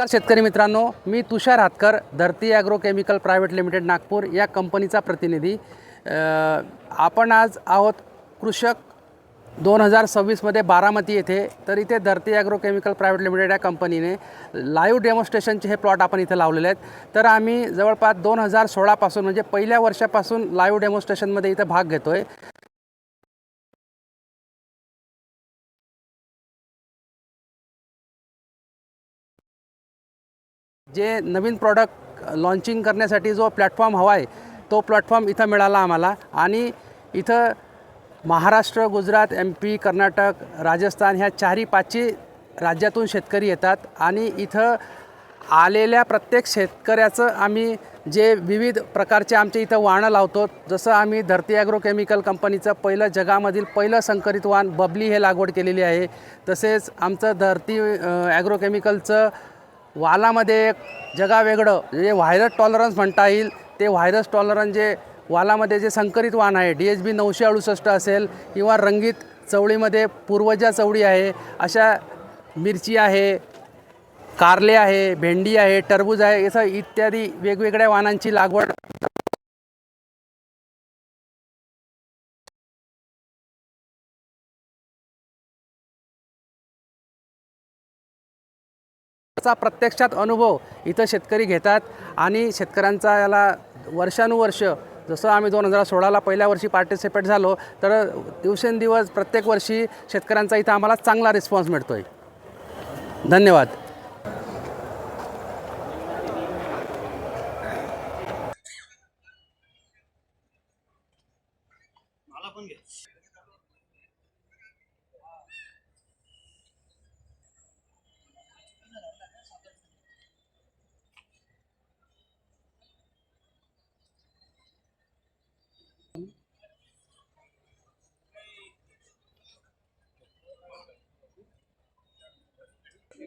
नमस्कार शेतकरी मित्रांनो मी Tushar Hatkar Dharti agro chemical private limited Nagpur या कंपनीचा प्रतिनिधी. आपण आज आहोत कृषक दोन हजार सव्वीसमध्ये बारामती येथे तर इथे धरती ॲग्रो केमिकल प्रायव्हेट लिमिटेड या कंपनीने लाईव्ह डेमॉन्स्ट्रेशनचे हे प्लॉट आपण इथे लावलेले आहेत. तर आम्ही जवळपास दोन हजार सोळापासून म्हणजे पहिल्या वर्षापासून लाईव्ह डेमॉन्स्ट्रेशनमध्ये इथं भाग घेतो आहे जे नवीन प्रॉडक्ट लॉन्चिंग करण्यासाठी जो प्लॅटफॉर्म हवा आहे तो प्लॅटफॉर्म इथं मिळाला आम्हाला. आणि इथं महाराष्ट्र गुजरात एम पी कर्नाटक राजस्थान ह्या चारही पाचही राज्यातून शेतकरी येतात. आणि इथं आलेल्या प्रत्येक शेतकऱ्याचं आम्ही जे विविध प्रकारचे आमच्या इथं वाणं लावतो जसं आम्ही धरती ॲग्रो केमिकल कंपनीचं पहिलं जगामधील पहिलं संकरित वाण बबली हे लागवड केलेली आहे. तसेच आमचं धरती ॲग्रो केमिकलचं वालामध्ये एक जगावेगळं जे व्हायरस टॉलरन्स म्हणता येईल ते व्हायरस टॉलरन्स जे वालामध्ये जे संकरित वाण आहे डी एच बी नऊशे अडुसष्ट असेल किंवा रंगीत चवळीमध्ये पूर्वजा चवळी आहे अशा मिरची आहे कारले आहे भेंडी आहे टरबूज आहे असं इत्यादी वेगवेगळ्या वाणांची लागवड चा प्रत्यक्षात अनुभव इथं शेतकरी घेतात आणि शेतकऱ्यांचा याला वर्षानुवर्ष जसं आम्ही दोन हजार सोळाला पहिल्या वर्षी पार्टिसिपेट झालो तर दिवसेंदिवस प्रत्येक वर्षी शेतकऱ्यांचा इथं आम्हाला चांगला रिस्पॉन्स मिळतो आहे धन्यवाद. मला पण घ्या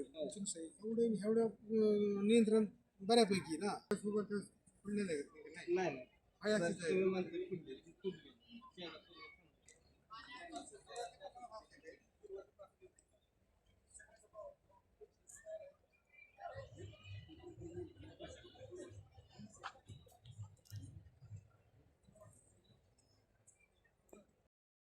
एवढं एवढं अं, नियंत्रण बऱ्यापैकी ना. नाही